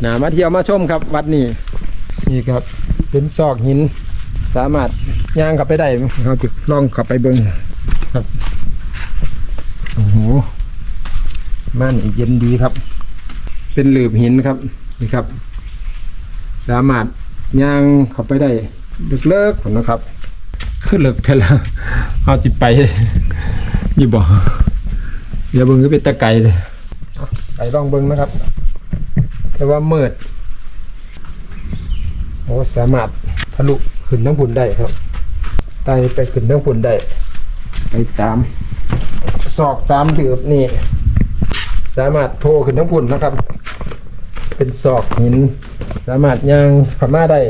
หนามาเที่ยวมาชมครับ วัดนี้นี่ครับ เป็นซอกหิน สามารถย่างกลับไปได้เราจะลองกลับไปเบิ้งครับโอ้โหมันเย็นดีครับ เป็นหลืบหินครับนี่ครับ สามารถย่างเข้าไปได้เลิกๆนะครับคือเลิกเท่าละเอาสิไปอยู่บ่อย่าเบิ่งก็เป็นตะไกเลยไปลองเบิ่งนะครับ แต่ว่ามืดโอ้สามารถทะลุขึ้นทั้งพุ่นได้ครับไตไปขึ้นทั้งพุ่นได้ ไปตามศอกตามเดือบนี่ สามารถโผล่ขึ้นทั้งพุ่นนะครับ เป็นศอกหิน สามารถย่างพม่าได้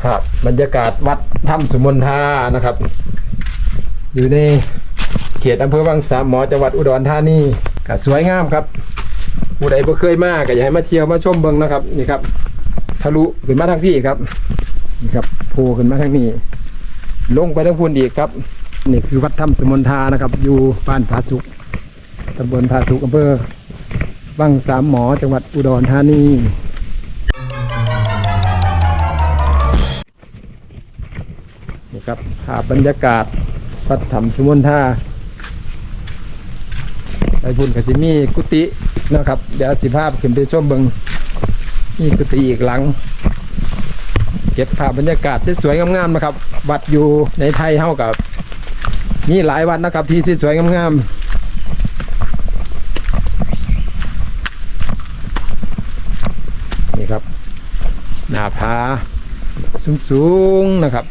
ภาพบรรยากาศวัดถ้ำสุมนทานะครับ อยู่ในเขตอำเภอวังสามหมอจังหวัดอุดรธานีก็สวยงามครับ ผู้ใดบ่เคยมาก็อยากให้มาเที่ยวมาชมเบิ่งนะครับ นี่ครับ ทะลุขึ้นมาทางพี่ครับ นี่ครับโผล่ขึ้นมาทางนี้ ลงไปทางพุ่นอีกครับ นี่คือวัดถ้ำสุมนทานะครับ อยู่บ้านผาสุกตำบลผาสุกอำเภอวังสามหมอจังหวัดอุดรธานีนี่ครับภาพบรรยากาศวัดถ้ำสุมนทาไปพุ่นกับที่มีกุฏิ นะครับ เดี๋ยวสิภาพขึ้นไปชมเบิงนี่กุฏิอีกหลัง เก็บภาพบรรยากาศสวยๆงามๆนะครับ วัดอยู่ในไทยเท่ากับมีหลายวัดนะครับที่สวยๆงามๆนี่ครับ หน้าผาสูงๆนะครับ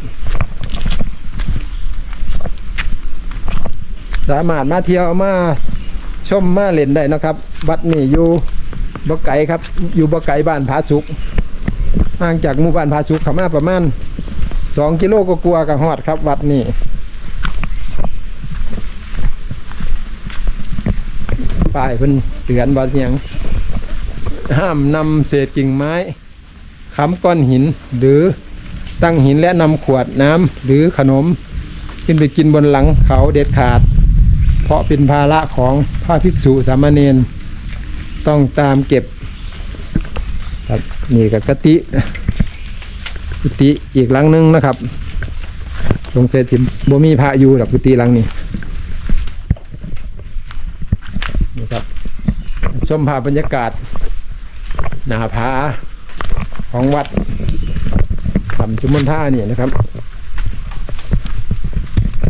สามารถมาเที่ยวมาชมมาเล่นได้นะครับ วัดนี้อยู่บ่ไก่ครับ อยู่บ่ไก่บ้านผาสุกห่างจากหมู่บ้านผาสุกขามาประมาณสองกิโลก็กลัวกับฮอดครับ วัดนี้ป้ายเพิ่นเตือนว่าอหยังห้ามนำเศษกิ่งไม้ค้ำก้อนหินหรือตั้งหินและนำขวดน้ำหรือขนม ขึ้นไปกินบนหลังเขาเด็ดขาด เพราะเป็นภาระของพระภิกษุสามเณร ต้องตามเก็บ ครับนี่กับกติกุฏิอีกหลังหนึงนะครับสงสัยสิบ่มีพระอยู่ดอกกุฏิหลังนี้นี่ครับชมภาพบรรยากาศหนาผาของวัดทำสุมนท่าเนี่ยนะครับ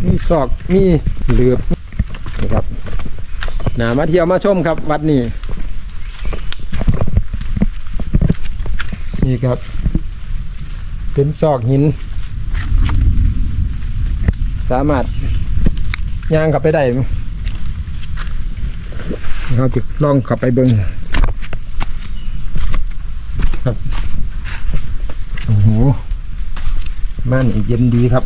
มีศอกมีเหลือบนะครับหนามาเที่ยวมาชมครับ วัดนี้ นี่ครับ เป็นซอกหิน สามารถย่างกลับไปได้เราจะลองกลับไปเบิงครับโอ้โหมันเย็นดีครับ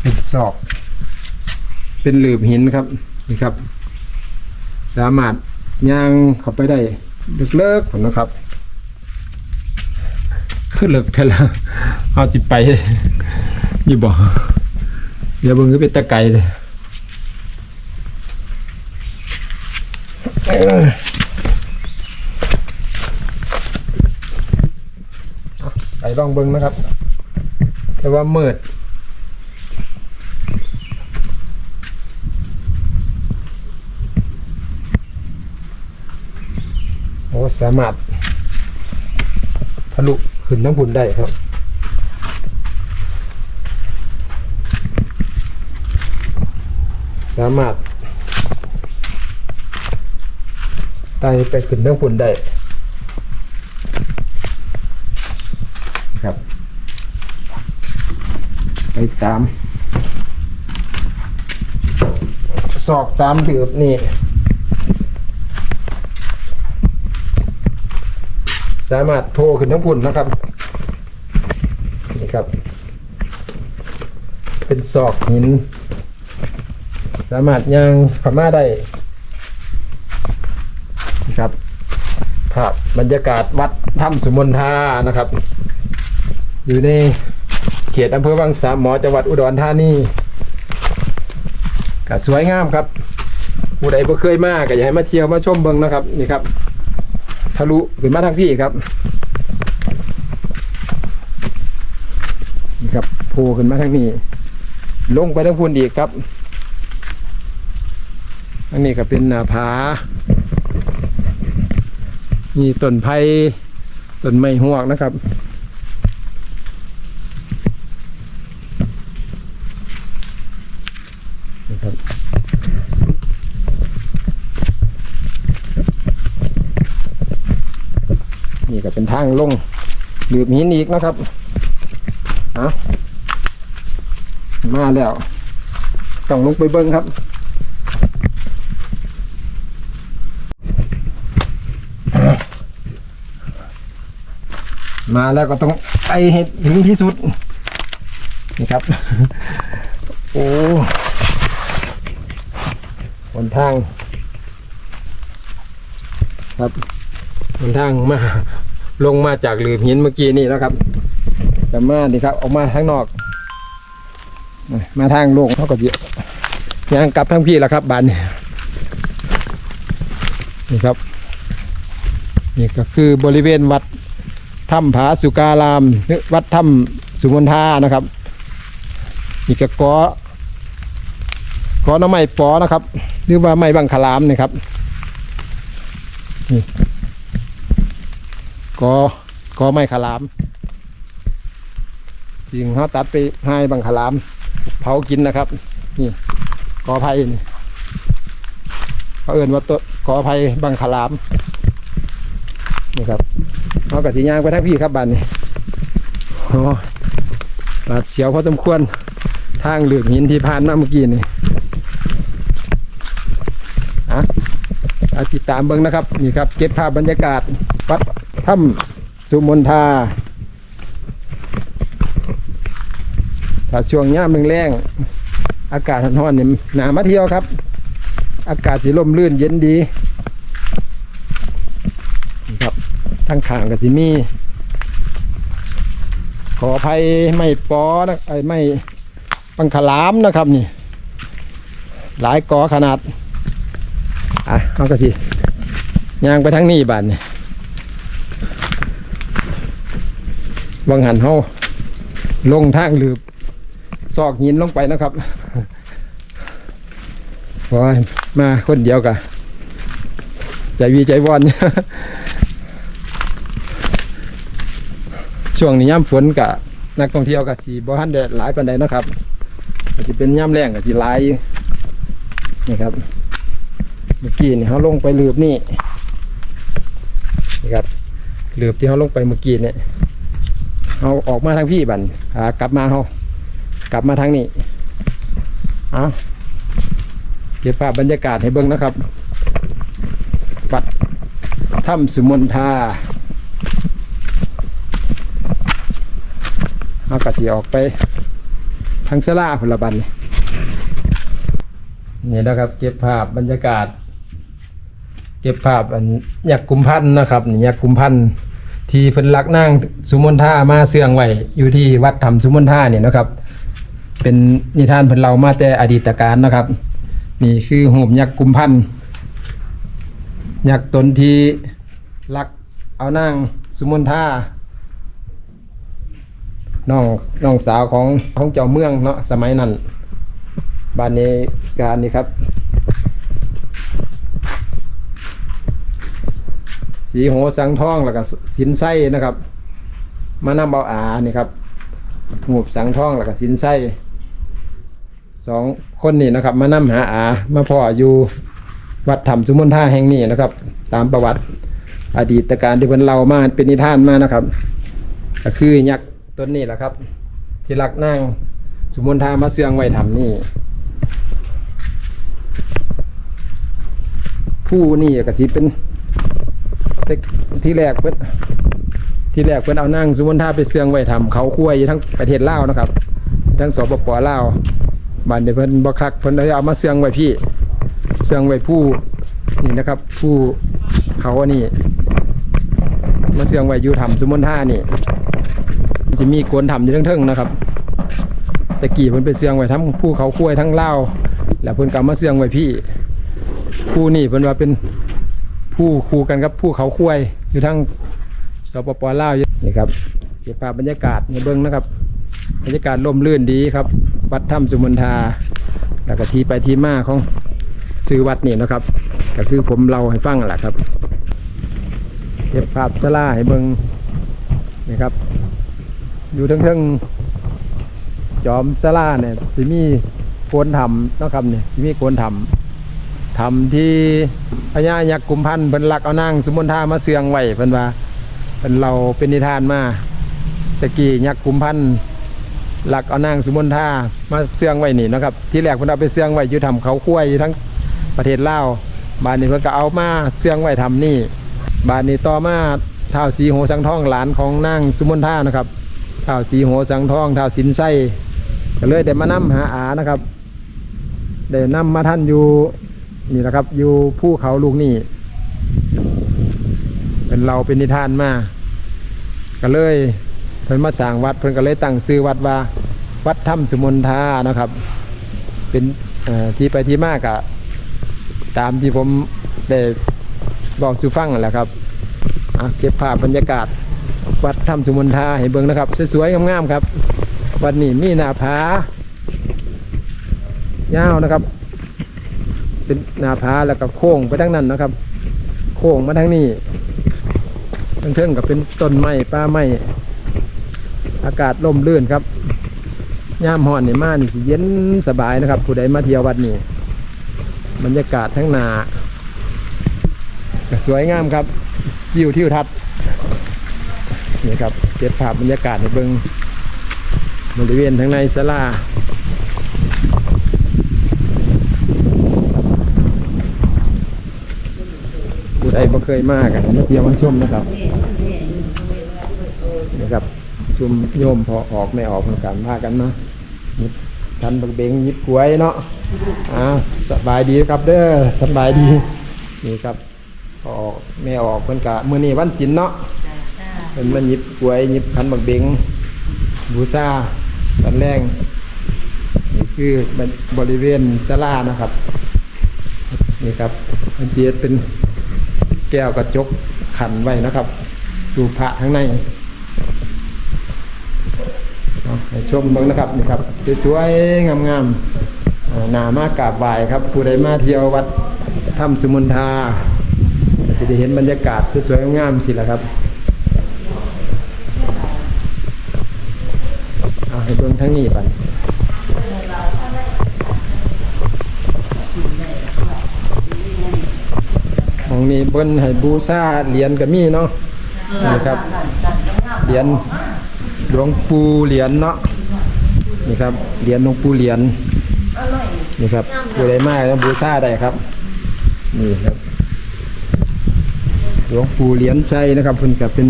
เป็นศอก เป็นหลืบหินครับนี่ครับ สามารถ ย่างเข้าไปได้เลิกๆนะครับคือเลิกเท่าละเอาสิไปอยู่บ่อย่าเบิ่งก็เป็นตะไกเลยเอาไปลองเบิ่งนะครับ แต่ว่ามืด สามารถทะลุขึ้นน้ำพุ่นได้ครับสามารถไต่ไปขึ้นน้ำพุ่นได้ครับ ไปตามศอกตามเดือบนี่ สามารถโผล่ขึ้นทั้งพุ่นนะครับนี่ครับ เป็นศอกหิน สามารถย่างพม่าได้นะครับภาพบรรยากาศวัดถ้ำสุมนทานะครับ อยู่ในเขตอำเภอวังสามหมอจังหวัดอุดรธานีก็สวยงามครับผู้ใดบ่เคยมากก็อยากให้มาเที่ยวมาชมเบิ่งนะครับนี่ครับะลุขึ้นมาทางพี่ครับนี่ครับโผล่ขึ้นมาทางนี้ ลงไปทางพูนอีกครับอันนี้ก็เป็นหน้าผามีต้นไผ่ต้นไม้หวกนะครับนะครับ นี่ก็เป็นทางลงหลืบหินอีกนะครับเอามาแล้ว ต้องลงไปเบิ้งครับมาแล้วก็ต้องไปให้ถึงที่สุด นี่ครับ โอ้หนทาง ครับ นทางมาลงมาจากหลืบหินเมื่อกี้นี่แล้วครับแต่มานี่ครับ ออกมาทางนอก มาทางลงเขาก็เยอะยังกลับทางพี่แล้วครับบานนี่นี่ครับ นี่ก็คือบริเวณวัดถ้ำผาสุการามหรือวัดถ้ำสุมนทานะครับนี่ก็กอกอหน้ำไม้ปอนะครับ หรือว่าไม้บังคลามนี่ครับนี่ กอกอไม้ขลามจริงเขาตัดไปให้บังคลาม เผากินนะครับ นี่กอไผ่นี่เขาเอื่นว่าตัวกอไผ่บังคลามนี่ครับเอากระสียางไปทั้งพี่ครับบ้านนี้โอ้บาดเสียวพอสมควรทางเหลืองหินที่ผ่านมาเมื่อกี้นี่อะติดตามเบิ้งนะครับ นี่ครับ เก็บภาพบรรยากาศวัด ถ้ำสุมนทา ถ้าช่วงย่ามแรงๆอากาศร้อนๆเนี่ยหนามาเที่ยวครับ อากาศสีลมลื่นเย็นดีนี่ครับทั้งขางกับสีมี ขออภัยไม่ปอนะไอ้ไม่ปังขลามนะครับนี่ หลายกอขนาด อะเอากระสิย่างไปทั้งนี้บานนี่ วังหันเฮาลงทางหลืบซอกหินลงไปนะครับโอ้ยมาคนเดียวกะใจวีใจวอน ช่วงนี้ย่ำฝนกะ นักท่องเที่ยวกะสีบ่ฮันแดดหลายปันใดนะครับอาจจะเป็นย่ำแรงกะสีหลายนี่ครับ เมื่อกี้นี่เขาลงไปลืบนี่นี่ครับลืบที่เขาลงไปเมื่อกี้เนี่ย เขาออกมาทางพี่บันขากลับมาเขากลับมาทางนี้เอาเก็บภาพบรรยากาศให้เบิ่งนะครับวัดถ้ำสุมนทาเอากระสีออกไปทางสลาพลบันนี่นะครับ เก็บภาพบรรยากาศ เก็บภาพอันยักกุมพันธ์นะครับนี่ยักกุมพันธ์ ที่เพิ่นลักนั่งสุมนทามาเสื่องไว้อยู่ที่วัดถ้ำสุมนทาเนี่ยนะครับ เป็นนิทานเพิ่นเล่ามาแต่อดีตการนะครับ นี่คือโหมยักษ์กุมพันยักษ์ตนที่ลักเอานางสุมนทาน้องน้องสาวของของเจ้าเมืองเนาะสมัยนั้นบ้านนี้การนี้ครับ สีโหสังทองแล้วก็สินไส้นะครับ มานำเอาอานี่ครับหูบสังทองแล้วก็สินไส้สองคนนี่นะครับ มานำหาอามาพ่ออยู่วัดถ้ำสุมนท่าแห่งนี้นะครับ ตามประวัติอดีตการที่เพิ่นเล่ามาเป็นนิทานมานะครับ ก็คือยักษ์ต้นนี้แหละครับ ที่รักนั่งสุมนทามาเสื่องไว้ถ้ำนี่ ผู้นี่ก็สิเป็น แต่ที่แรกเพิ่นที่แรกเพิ่นเอานั่งสุวรรณท่าไปเสื่องไว้ทำเขาคุ้ยอยู่ทั้งประเทศลาวนะครับ ทั้งสปปลาวบ้านเดี๋ยวเพิ่นบ่คักเพิ่นเลยเอามาเสื่องไว้พี่เสื่องไว้ผู้นี่นะครับ ผู้เขาอันนี้มาเสื่องไว้อยู่ทำสุวรรณท่านี่จะมีโกนทำอยู่ทั้งๆนะครับตะกี้เพิ่นไปเสื่องไว้ทั้งผู้เขาคุ้ยทั้งลาวแล้วเพิ่นก็เอามาเสื่องไว้พี่ผู้นี่เพิ่นว่าเป็น ผู้คู่กันกับผู้เขาคุ้ยอยู่ทั้งสปปลาวอยู่นี่ครับเก็บภาพบรรยากาศในเบิ้องนะครับ บรรยากาศร่มรื่นดีครับ วัดถ้ำสุมนทาแล้วก็ที่ไปที่มาของซื้อวัดนี่นะครับ ก็คือผมเล่าให้ฟังแหละครับเก็บภาพสลาให้เบิ้องนี่ครับ อยู่ทั้งทั้งๆจอมสลาเนี่ยจะมีโคนทำนะครับเนี่ยจะมีโคนทำ ทำที่พญายักษ์กุมพันธ์เพิ่นลักเอานางสมุนท่ามาเสืองไว้เพิ่นว่าเพิ่นเราเป็นนิทานมาตะกี้ยักษ์กุมพันธ์หลักเอานางสมุนท่ามาเสืองไว้นี่นะครับ ที่แรกเพิ่นเอาไปเสืองไว้อยู่ทำเขาคุ้ยอยู่ทั้งประเทศลาวบ้านนี้เพิ่นก็เอามาเสืองไว้ทำนี่บ้านนี้ต่อมาท้าวสีโหสังทองหลานของนางสุมนท่านะครับท้าวสีโหสังทองท้าวสินไส้ก็เลยได้มานำหาอานะครับได้นำมาท่านอยู่ นี่แหละครับ อยู่ภูเขาลูกนี่เป็นเราเป็นนิทานมาก็เลยเพิ่นมาสร้างวัดเพิ่นก็เลยตั้งชื่อวัดว่า วัดถ้ำสุมนทานะครับ เป็นที่ไปที่มากอะตามที่ผมได้บอกสู่ฟังแหละครับเก็บภาพบรรยากาศ วัดถ้ำสุมนทาให้เบิ่งนะครับ สวยๆงามๆครับ วันนี้มีหน้าผายาวนะครับ เป็นนาผาแล้วก็โค้งไปทั้งนั้นนะครับ โค้งมาทั้งนี้ทั้งเทิงกับเป็นต้นไม้ป่าไม้อากาศร่มรื่นครับย่ามห่อนนี่มานี่สิเย็นสบายนะครับ ผู้ใดมาเที่ยววัดนี้บรรยากาศทั้งหนาสวยงามครับวิวทิวทัศน์นี่ครับเก็บภาพบรรยากาศในเบิงบริเวณทางในศาลา ผู้ใดบ่เคยมากันมาเที่ยวมาชมนะครับนี่ครับชุมโยมพอออกไม่ออกเหมือนกันพากันเนาะยิบทันบักเบงยิบกล้วยเนาะอ่าสบายดีครับเด้อสบายดีนี่ครับพอออกไม่ออกเพิ่นกะมื้อนี้วันศีลเนาะเป็นมันยิบกล้วยยิบขันบักเบงบูซาตอนแรงนี่คือบริเวณศาลานะครับนี่ครับมันเจียเป็น แก้วกระจกขันไว้นะครับ ดูพระข้างในเอาให้ชมบ้างนะครับนี่ครับสวยๆงามๆอ่านามากราบไหว้ครับผู้ใดมาเที่ยววัดถ้ำสุมนทาสิได้เห็นบรรยากาศสวยๆงามๆสิละครับเอาให้เบิ่งทั้งนี้ไป นี้เบิ่นให้บูชาเหรียญก็มีเนาะนี่ครับเหรียญหลวงปู่เหรียญเนาะนี่ครับเหรียญหลวงปู่เหรียญนี่ครับผู้ใดมากแล้วบูชาได้ครับนี่ครับหลวงปู่เหรียญชัยนะครับเพิ่นก็เป็น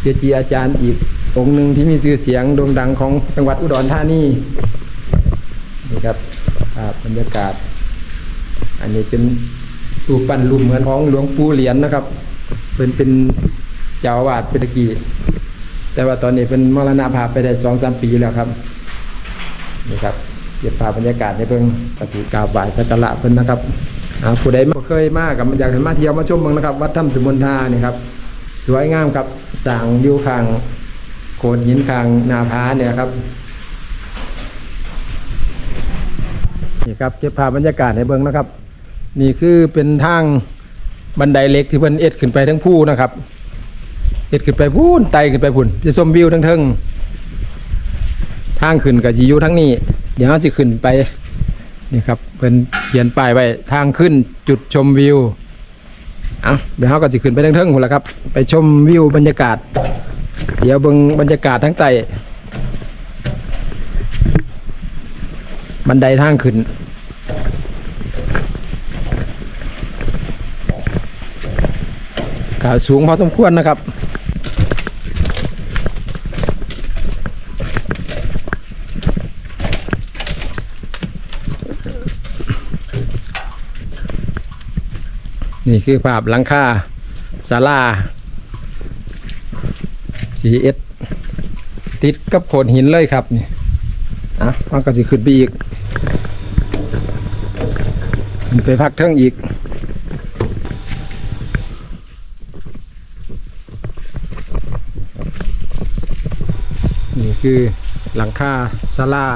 เกจิอาจารย์อีกองค์หนึ่งที่มีชื่อเสียงโด่งดังของจังหวัดอุดรธานีนี่ครับบรรยากาศ อันนี้เป็น รูปปั้นรูปเหมือนของหลวงปู่เหรียญนะครับเป็นเป็นเจ้าวาสเป็นตะกี้แต่ว่าตอนนี้เป็นมรณภาพไปได้สองสามปีแล้วครับนี่ครับเก็บภาพบรรยากาศในเพิ่งปฏิกราบไหว้สักการะเพิ่นนะครับอาผู้ใดบ่เคยมากกับอยากให้มาเที่ยวมาชมเมืองนะครับ วัดถ้ำสุนทานี่ครับสวยงามครับสางยู่ข้างโขดหินข้างนาผาเนี่ยครับนี่ครับเก็บภาพบรรยากาศให้เบิ่งนะครับ นี่คือเป็นทางบันไดเล็กที่เพิ่นเอ็ดขึ้นไปทั้งผู้นะครับ เอ็ดขึ้นไปพูนไต่ขึ้นไปพุ่นจะชมวิวทั้งเทิงทางขึ้นกับจียูทั้งนี้ เดี๋ยวเราจะขึ้นไปนี่ครับเป็นเขียนป้ายไว้ทางขึ้นจุดชมวิวเอาเดี๋ยวเราก็จะขึ้นไปทั้งเทิงหมดแล้วครับ ไปชมวิวบรรยากาศ เดี๋ยวเบิ่งบรรยากาศทั้งไต่บันไดทางขึ้น กาสูงพอสมควรนะครับนี่คือภาพหลังคาศาลาสีเอสติดกับโขดหินเลยครับนี่อะมันก็สิขึ้นไปอีกขึ้นไปพักเทิงอีก คือหลังคาศาลา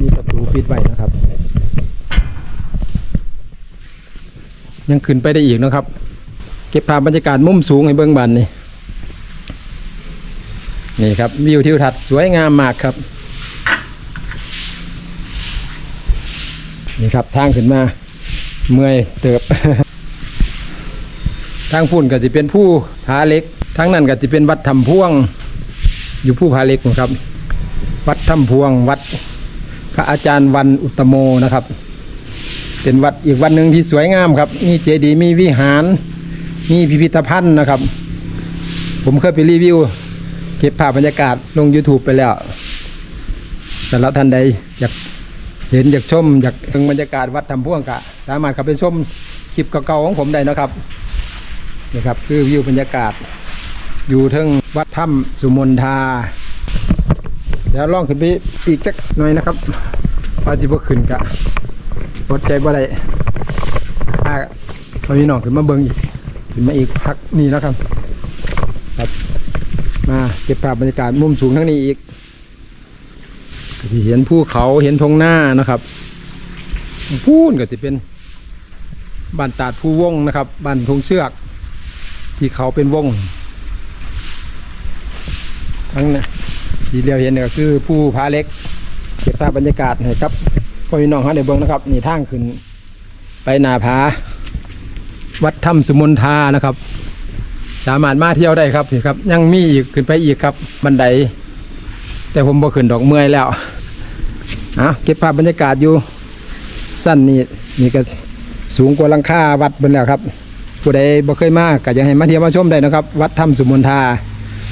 มีประตูปิดไว้นะครับยังขึ้นไปได้อีกนะครับ เก็บภาพบรรยากาศมุมสูงให้เบื้องบันนี่ นี่ครับวิวทิวทัศน์สวยงามมากครับ นี่ครับทางขึ้นมาเมื่อยเติบ ทางพุ่นก็จะเป็นผู้ผาเล็กทางนั้นก็จะเป็นวัดทำพ่วง อยู่ผู้ผาเล็กนะครับ วัดถ้ำพวงวัดพระอาจารย์วันอุตตโมนะครับ เป็นวัดอีกวัดหนึ่งที่สวยงามครับ มีเจดีย์มีวิหาร มีพิพิธภัณฑ์นะครับ ผมเคยไปรีวิว เก็บภาพบรรยากาศลง YouTube ไปแล้วสำหรับท่านใดอยากเห็นอยากชมอยากถึงบรรยากาศวัดทำพ่วงกะ สามารถเข้าไปชมคลิปเก่าๆของผมได้นะครับนี่ครับคือวิวบรรยากาศ อยู่ทั้งวัดถ้ำสุมนทาเดี๋ยวล่องขึ้นไปอีกจักหน่อยนะครับว่าสิบ่ขึ้นกะอดใจบ่ได้ถ้าพอมีน้องขึ้นมาเบิ่งอีกขึ้นมาอีกพักนี่นะครับ มาเก็บภาพบรรยากาศมุมสูงทั้งนี้อีกก็สิเห็นภูเขาเห็นทงหน้านะครับพูนก็จะเป็นบ้านตาดภูวงนะครับบ้านทงเชือก ที่เขาเป็นวง ทั้งนะที่เรียวเห็นเนี่ยก็คือผู้พาเล็ก เก็บภาพบรรยากาศให้ครับพ่อพี่น้องฮะในเบิ้งนะครับนี่ทางขึ้น ไปนาผาวัดถ้ำสุมนทานะครับ สามารถมาเที่ยวได้ครับนี่ครับ ยังมีอีกขึ้นไปอีกครับบันได แต่ผมบ่ขึ้นดอกเมื่อยแล้วอะเก็บภาพบรรยากาศอยู่สั้นนี่นี่ก็สูงกว่าลังคาวัดบนแล้วครับ ผู้ใดบ่เคยมาก็อยากให้มาเที่ยวมาชมได้นะครับ วัดถ้ำสุมนทา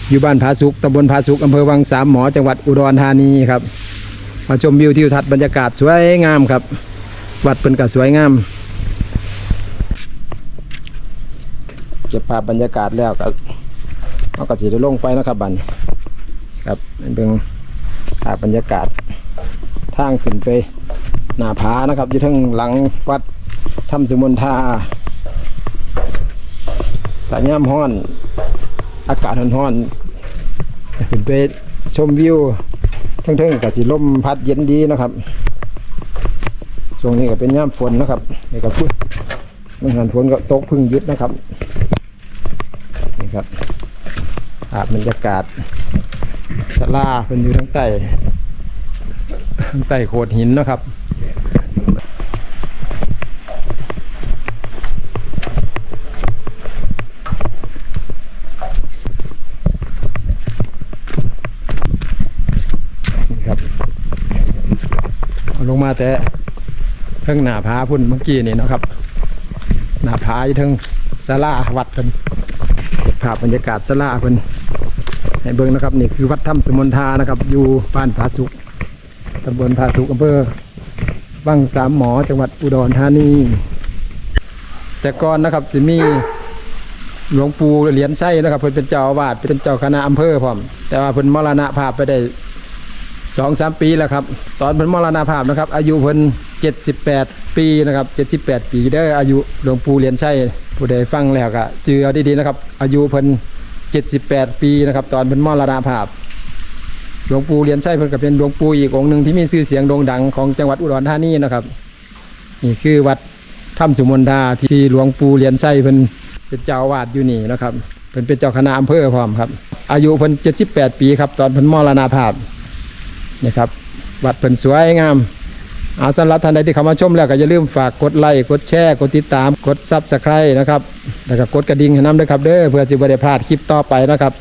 อยู่บ้านผาสุกตำบลผาสุกอำเภอวังสามหมอจังหวัดอุดรธานีครับมาชมวิวทิวทัศน์บรรยากาศสวยงามครับ วัดเป็นก็สวยงาม เก็บภาพบรรยากาศแล้วก็เอากระสีได้ลงไปนะครับบันครับเป็นภาพบรรยากาศทางขึ้นไปหน้าผานะครับอยู่ทั้งหลังวัดถ้ำสมุนทาแต่ย่ามห้อน อากาศร้อนๆขึ้นไปชมวิวทั้งๆกับสีลมพัดเย็นดีนะครับช่วงนี้ก็เป็นย่ามฝนนะครับนี่ก็ฝนมันหันฝนก็ตกพึ่งยุดนะครับ ครับภาพบรรยากาศสลาเป็นอยู่ทั้งใต้ทั้งใต้โขดหินนะครับนี่ครับลงมาแต่เพิ่งหน้าผาพุ่นเมื่อกี้นี่นะครับหน้าผาอยู่เทั้งศาลาวัดเป็น ภาพบรรยากาศสลาเป็นให้เบิ่งนะครับนี่คือวัดถ้ำสมุนทานะครับ อยู่บ้านผาสุกตำบลผาสุกอำเภอวังสามหมอจังหวัดอุดรธานี แต่ก่อนนะครับจะมีหลวงปู่เหรียญไส้นะครับเพิ่นเป็นเจ้าอาวาสเป็นเจ้าคณะอำเภอพร้อมแต่ว่าเพิ่นมรณภาพไปได้ สองสามปีแล้วครับ ตอนเพิ่นมรณภาพนะครับ อายุเพิ่นเจ็ดสิบแปดปีนะครับเจ็ดสิบแปดปีเด้ออายุหลวงปู่เหรียญชัยผู้ใดฟังแล้วก็จือเอาดีๆนะครับ อายุเพิ่นเจ็ดสิบแปดปีนะครับ ตอนเพิ่นมรณภาพหลวงปู่เหรียญชัยเพิ่นก็เป็นหลวงปู่อีกองหนึ่งที่มีชื่อเสียงโด่งดังของจังหวัดอุดรธานีนะครับ นี่คือวัดถ้ำสุมนทาที่หลวงปู่เหรียญชัยเพิ่นเป็นเจ้าอาวาดอยู่นี่นะครับเพิ่นเป็นเจ้าคณะอำเภอพร้อมครับ อายุเพิ่นเจ็ดสิบแปดปีครับ ตอนเพิ่นมรณภาพ นะครับ วัดเพิ่นสวยงามเอาสำหรับท่านใดที่เข้ามาชมแล้วก็อย่าลืมฝากกดไลค์กดแชร์กดติดตามกดซับสไครต์นะครับแล้วก็กดกระดิ่งให้น้ำด้วยครับเด้อเพื่อสิบ่ได้พลาดคลิปต่อไปนะครับ